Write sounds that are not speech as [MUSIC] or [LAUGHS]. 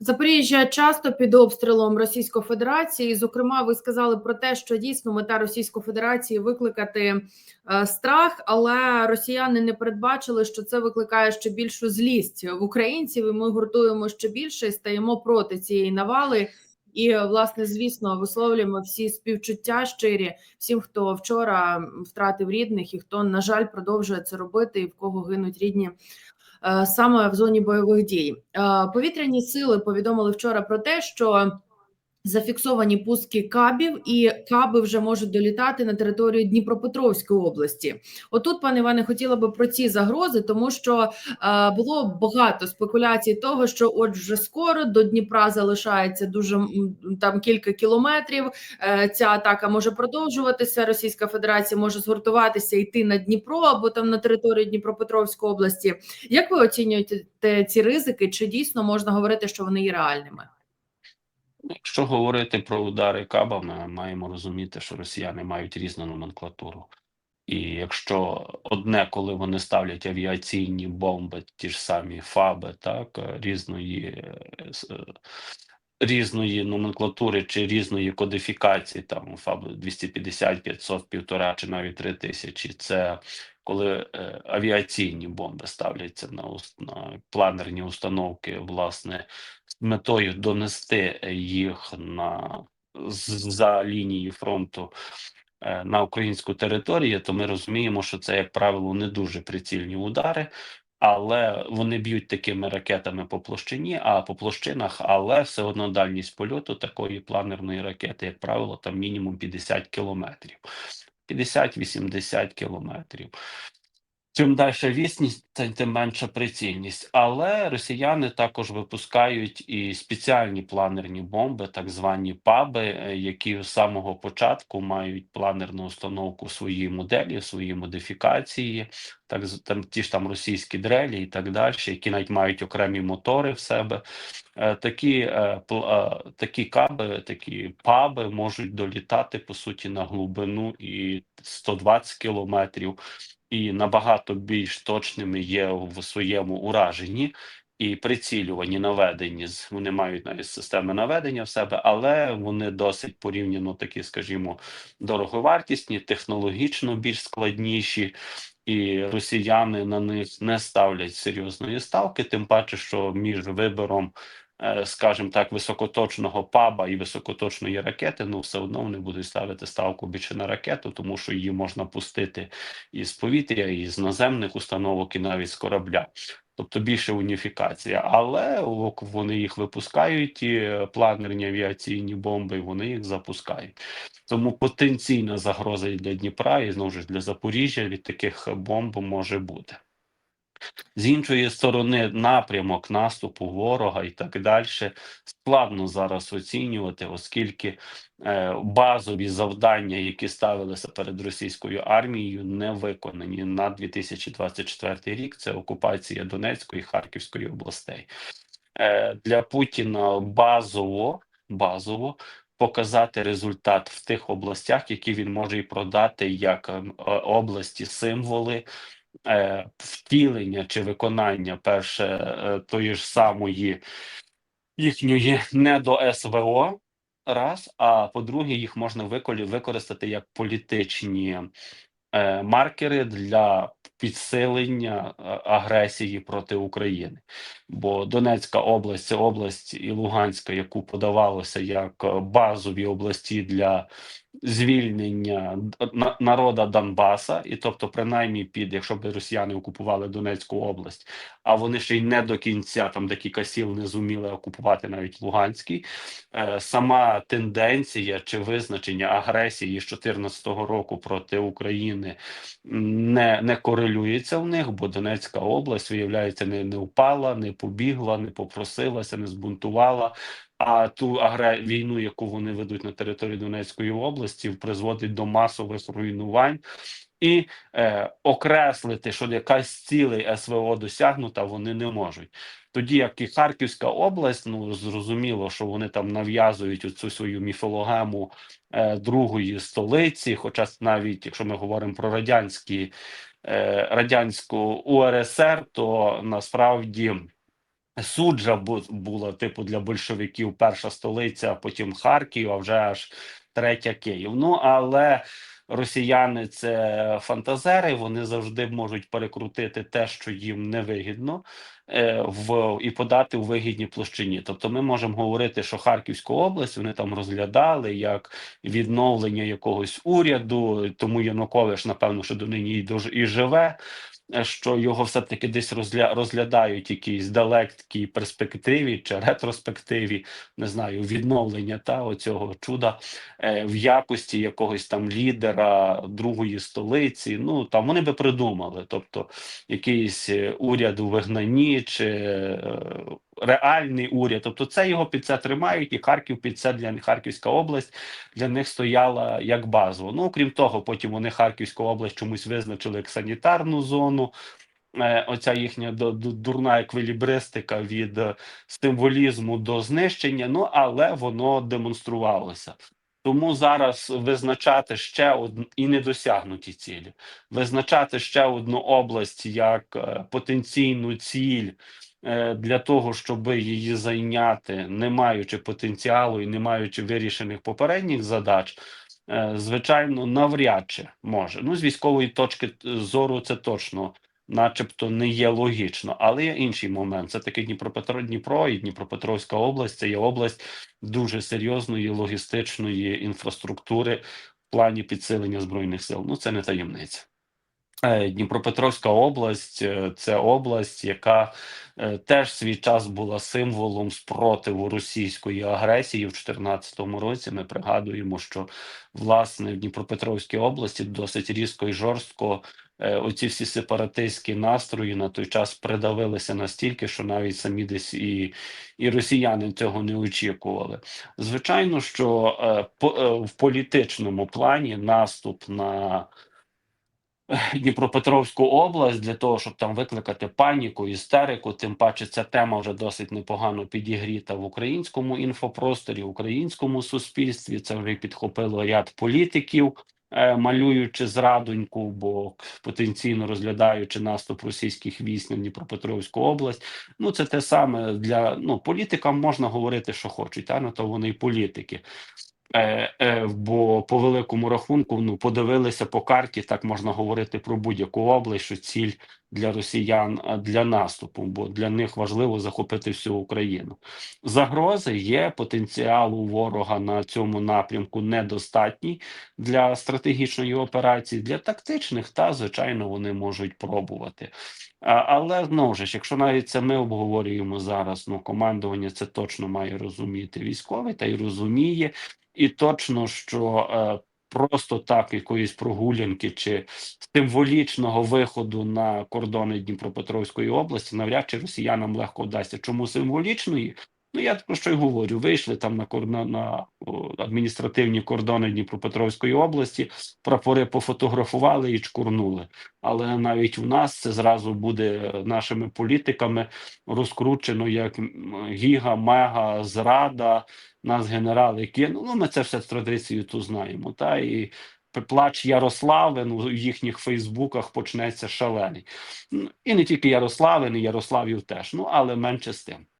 Запоріжжя часто під обстрілом Російської Федерації. Зокрема, ви сказали про те, що дійсно мета Російської Федерації викликати е, страх, але росіяни не передбачили, що це викликає ще більшу злість в українців. і Ми гуртуємо ще більше і стаємо проти цієї навали. І власне, звісно, висловлюємо всі співчуття щирі всім, хто вчора втратив рідних, і хто на жаль продовжує це робити, і в кого гинуть рідні саме в зоні бойових дій. Е, Повітряні сили повідомили вчора про те, що зафіксовані пуски кабів, і каби вже можуть долітати на територію Дніпропетровської області. Отут, пане Іване, хотіла би про ці загрози, тому що е, було багато спекуляцій того, що от вже скоро до Дніпра залишається дуже там кілька кілометрів. Е, ця атака може продовжуватися. Російська Федерація може згуртуватися, йти на Дніпро або там на територію Дніпропетровської області. Як ви оцінюєте ці ризики? Чи дійсно можна говорити, що вони є реальними? Якщо говорити про удари кабами, маємо розуміти, що росіяни мають різну номенклатуру. І якщо одне, коли вони ставлять авіаційні бомби, ті ж самі ФАБи, так різної е, різної номенклатури чи різної кодифікації, там ФАБ 250, 500, 1,5 чи навіть 3000, це коли е, авіаційні бомби ставляться на, на планерні установки, власне, метою донести їх на за лінії фронту е, на українську територію, то ми розуміємо, що це, як правило, не дуже прицільні удари, але вони б'ють такими ракетами по площині, а по площинах, але все одно дальність польоту такої планерної ракети, як правило, там мінімум 50 кілометрів. 50-80 кілометрів. Чим далі відстань, тим менша прицільність. Але росіяни також випускають і спеціальні планерні бомби, так звані паби, е, які з самого початку мають планерну установку своїй моделі, свої модифікації, так там ті ж там російські дрелі і так далі, які навіть мають окремі мотори в себе. Е, Такі, е, такі каби, такі паби можуть долітати по суті на глибину і 120 кілометрів і набагато більш точними є в своєму ураженні і прицілюванні наведенні. З- Вони мають навіть системи наведення в себе, але вони досить порівняно такі, скажімо, дороговартісні, технологічно більш складніші. І росіяни на них не ставлять серйозної ставки, тим паче, що між вибором, скажімо так, високоточного паба і високоточної ракети, ну все одно вони будуть ставити ставку більше на ракету, тому що її можна пустити із повітря, із наземних установок, і навіть з корабля. Тобто більше уніфікація, але вони їх випускають, ті е, планерні авіаційні бомби, вони їх запускають. Тому потенційна загроза і для Дніпра, і знову ж для Запоріжжя від таких бомб може бути. З іншої сторони, напрямок наступу ворога і так далі складно зараз оцінювати, оскільки е, базові завдання, які ставилися перед російською армією, не виконані на 2024 рік. Це окупація Донецької і Харківської областей. Е, для Путіна базово базово показати результат в тих областях, які він може і продати як е, області символи. Е, Втілення чи виконання перше е, тої ж самої їхньої не до СВО, раз, а по-друге, їх можна використати як політичні е, маркери для підсилення е, агресії проти України. Бо Донецька область це область і Луганська, яку подавалося як базові області для звільнення народа Донбаса, і тобто, принаймні, під якщо б росіяни окупували Донецьку область, а вони ще й не до кінця там декілька сіл не зуміли окупувати навіть Луганський. Е, сама тенденція чи визначення агресії з 2014 року проти України не, не корелюється в них, бо Донецька область, виявляється, не, не впала, не побігла, не попросилася, не збунтувала. А ту агре... війну, яку вони ведуть на території Донецької області, призводить до масових руйнувань. І е, окреслити, що якась цілий СВО досягнута, вони не можуть. Тоді як і Харківська область, ну зрозуміло, що вони там нав'язують оцю свою міфологему е, другої столиці. Хоча навіть якщо ми говоримо про радянські е, радянську УРСР, то насправді суджа бу- була, типу, для большевиків перша столиця, потім Харків, а вже аж третя Київ. Ну але росіяни це фантазери, вони завжди можуть перекрутити те, що їм невигідно, е, в і подати у вигідній площині. Тобто, ми можемо говорити, що Харківську область вони там розглядали як відновлення якогось уряду, тому Янукович, напевно, що донині і дож- і живе. Що його все-таки десь розгля... розглядають якійсь далекій перспективі чи ретроспективі, не знаю, відновлення та оцього чуда е, в якості якогось там лідера другої столиці. Ну там вони би придумали, тобто якийсь е, уряд у вигнанні чи е, реальний уряд. Тобто, це його під це тримають, і Харків під це для Харківська область для них стояла як базово. Ну крім того, потім вони Харківську область чомусь визначили як санітарну зону. Е, Оця їхня дурна еквілібристика від е, символізму до знищення, ну але воно демонструвалося. Тому зараз визначати ще одну і недосягнуті цілі, визначати ще одну область як е, потенційну ціль для того, щоб її зайняти, не маючи потенціалу і не маючи вирішених попередніх задач. е, Звичайно, навряд чи може. Ну, з військової точки зору, це точно начебто не є логічно, але є інший момент. Це таки Дніпропетро, Дніпро і Дніпропетровська область. Це є область дуже серйозної логістичної інфраструктури в плані підсилення збройних сил. Ну це не таємниця. Е, Дніпропетровська область е, це область, яка е, теж свій час була символом спротиву російської агресії в 2014 році. Ми пригадуємо, що власне в Дніпропетровській області досить різко і жорстко оці всі сепаратистські настрої на той час придавилися настільки, що навіть самі десь і, і росіяни цього не очікували. Звичайно, що по, в політичному плані наступ на [LAUGHS] Дніпропетровську область для того, щоб там викликати паніку, істерику. Тим паче, ця тема вже досить непогано підігріта в українському інфопросторі, в українському суспільстві. Це вже підхопило ряд політиків, е, малюючи зрадоньку, бо потенційно розглядаючи наступ російських військ на Дніпропетровську область. Ну це те саме для ну політикам можна говорити, що хочуть, а на то вони й політики. Е, е, бо по великому рахунку, ну подивилися по карті, так можна говорити про будь-яку область, що ціль для росіян для наступу, бо для них важливо захопити всю Україну. Загрози є потенціал у ворога на цьому напрямку недостатній для стратегічної операції, для тактичних, та звичайно вони можуть пробувати. Але знову ж, якщо навіть це ми обговорюємо зараз, ну командування це точно має розуміти військовий та й розуміє. І точно, що е, просто так якоїсь прогулянки чи символічного виходу на кордони Дніпропетровської області навряд чи росіянам легко вдасться. Чому символічної? Ну я про що й говорю. Вийшли там на на о, адміністративні кордони Дніпропетровської області, прапори пофотографували і чкурнули. Але навіть у нас це зразу буде нашими політиками розкручено як гіга, мега зрада нас генерали кинули. Ну, ми це все з традицією ту знаємо. Та і плач Ярославин у їхніх Фейсбуках почнеться шалений. І не тільки Ярославин, і Ярославів теж. Ну але менше з тим.